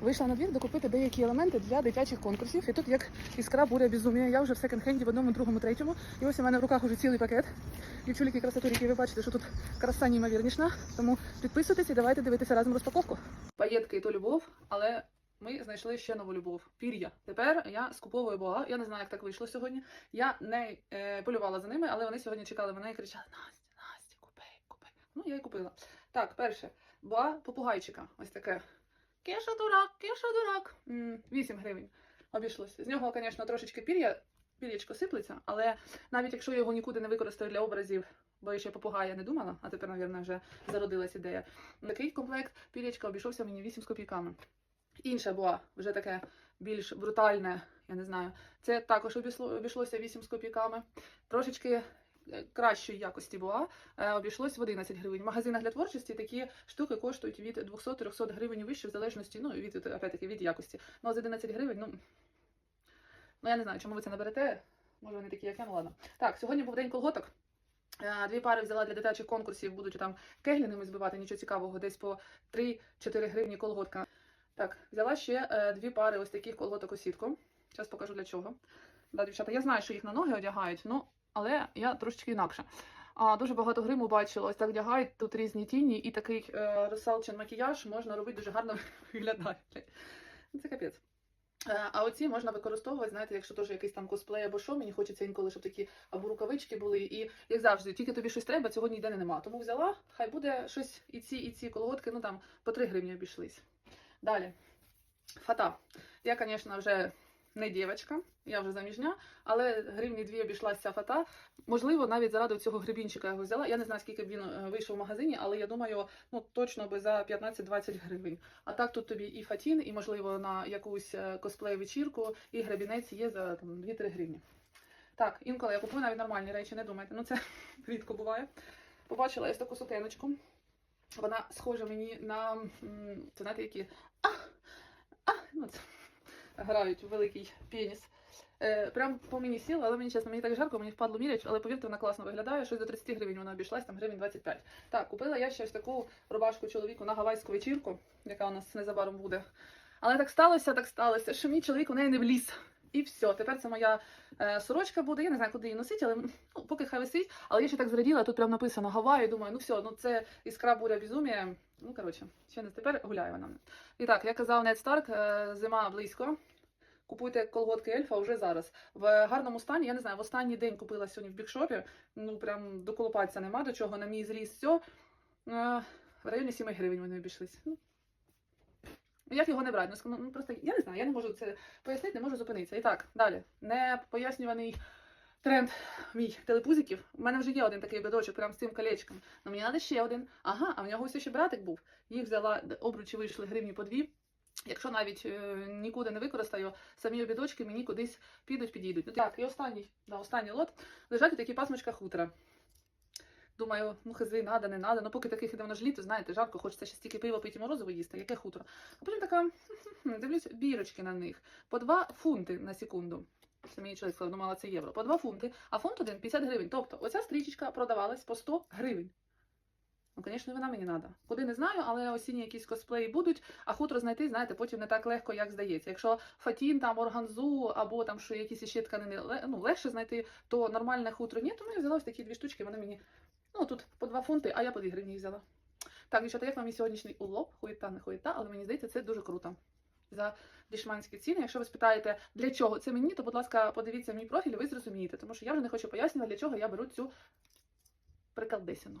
вийшла на двір докупити деякі елементи для дитячих конкурсів. І тут як іскра буря безумія. Я вже в секонд-хенді в одному, другому, третьому. І ось у мене в руках уже цілий пакет. Дівчуліки красотуріки, ви бачите, що тут краса неймовірнішна. Тому підписуйтесь і давайте дивитися разом розпаковку. Паєтки то любов, але ми знайшли ще нову любов. Пір'я. Тепер я скуповую боа. Я не знаю, як так вийшло сьогодні. Я не е, полювала за ними, але вони сьогодні чекали мене і кричали: Настя, Настя, купи, купи. Ну, я і купила. Так, перше, боа попугайчика. Ось таке. Кеша дурак, кеша дурак. М, 8 гривень обійшлося. З нього, звісно, трошечки пір'я, пір'ячко сиплеться, але навіть якщо я його нікуди не використаю для образів, бо я ще попугая не думала, а тепер, мабуть, вже зародилась ідея. Такий комплект пір'ячка обійшовся мені 8 з копійками. Інша була вже таке більш брутальне, я не знаю. Це також обійшлося 8 з копійками. Трошечки кращої якості була, е, обійшлось в 11 гривень. В магазинах для творчості такі штуки коштують від 200-300 гривень вище, в залежності, ну, від, від якості. Ну, а за 11 гривень, ну, ну, я не знаю, чому ви це наберете. Може, вони такі, як я, ну ладно. Так, сьогодні був день колготок. Е, Дві пари взяла для дитячих конкурсів, будуть там кегліними збивати, нічого цікавого, десь по 3-4 гривні колготка. Так, взяла ще е, дві пари ось таких колготок у сітку. Зараз покажу для чого. Да, дівчата, я знаю, що їх на ноги одягають, ну, але я трошечки інакше. А, дуже багато гриму бачила. Ось так вдягають, тут різні тіні, і такий е, русалчин макіяж можна робити дуже гарно виглядає. Ну, Це капець. Е, А оці можна використовувати, знаєте, якщо теж якийсь там косплей або що, мені хочеться інколи, щоб такі або рукавички були. І як завжди, тільки тобі щось треба, цього ніде нема. Тому взяла, хай буде щось і ці, і ці колготки, ну там по 3 гривні обійшлись. Далі. Фата. Я, звісно, вже не дівчинка, я вже заміжня, але гривні дві обійшлася ця фата. Можливо, навіть заради цього гребінчика я його взяла. Я не знаю, скільки б він е, вийшов в магазині, але я думаю, ну точно би за 15-20 гривень. А так тут тобі і фатін, і, можливо, на якусь е, косплей-вечірку, і гребінець є за там, 2-3 гривні. Так, інколи я купую навіть нормальні речі, не думайте. Ну це рідко буває. Побачила ось таку сукеночку. Вона схожа мені на це знаєте, які а, грають великий пеніс. Е, прям по мені сіла, але мені чесно, мені так жарко, мені впадло міряч, але повірте, вона класно виглядає. Щось до 30 гривень вона обійшлась, там гривень 25. Так, купила я ще ось таку рубашку чоловіку на гавайську вечірку, яка у нас незабаром буде. Але так сталося, так сталося, що мій чоловік у неї не вліз. І все, тепер це моя е, сорочка буде. Я не знаю, куди її носити, але ну, поки хай висить. Але я ще так зраділа, тут прям написано Гавайї, думаю, ну все, ну це іскра буря безумія. Ну, коротше, ще не тепер гуляє вона. І так, як казав Нед Старк, е, зима близько. Купуйте колготки ельфа вже зараз. В гарному стані, я не знаю, в останній день купила сьогодні в бікшопі. Ну прям доколупатися нема до чого, на мій зріст все. Е, В районі 7 гривень вони обійшлись. Ну, як його не брати? Ну, Ну, просто я не знаю, я не можу це пояснити, не можу зупинитися. І так, далі. Не пояснюваний тренд мій телепузиків. У мене вже є один такий бедочок, прям з цим колечком. Ну мені треба ще один. Ага, а в нього ось ще братик був. Їх взяла, обручі вийшли гривні по дві. Якщо навіть е, нікуди не використаю, самі обідочки мені кудись підуть, підійдуть. Ну, так, і останній, да, останній лот. Лежать такі пасмочка хутора. Думаю, ну хизи, надо, не надо. Ну поки таких іде воно ж літо, знаєте, жарко, хочеться ще стільки пива пити морозиво їсти, яке хутро. А потім така, дивлюсь, бірочки на них. По 2 фунти на секунду. Це мені чоловік сказав, думала, це євро. По 2 фунти, а фунт один 50 гривень. Тобто оця стрічечка продавалась по 100 гривень. Ну, звісно, вона мені треба. Куди не знаю, але осінні якісь косплеї будуть, а хутро знайти, знаєте, потім не так легко, як здається. Якщо фатін, там органзу або там що якісь ще тканини ну, легше знайти, то нормальне хутро ні, тому я взяла ось такі дві штучки, вони мені ну тут по 2 фунти, а я по 2 гривні взяла. Так, дівчата, як вам мій сьогоднішній улов? Хуєта, не хуєта, але мені здається, це дуже круто. За дешманські ціни. Якщо ви спитаєте, для чого це мені, то, будь ласка, подивіться мій профіль, і ви зрозумієте, тому що я вже не хочу пояснювати, для чого я беру цю приколдесину.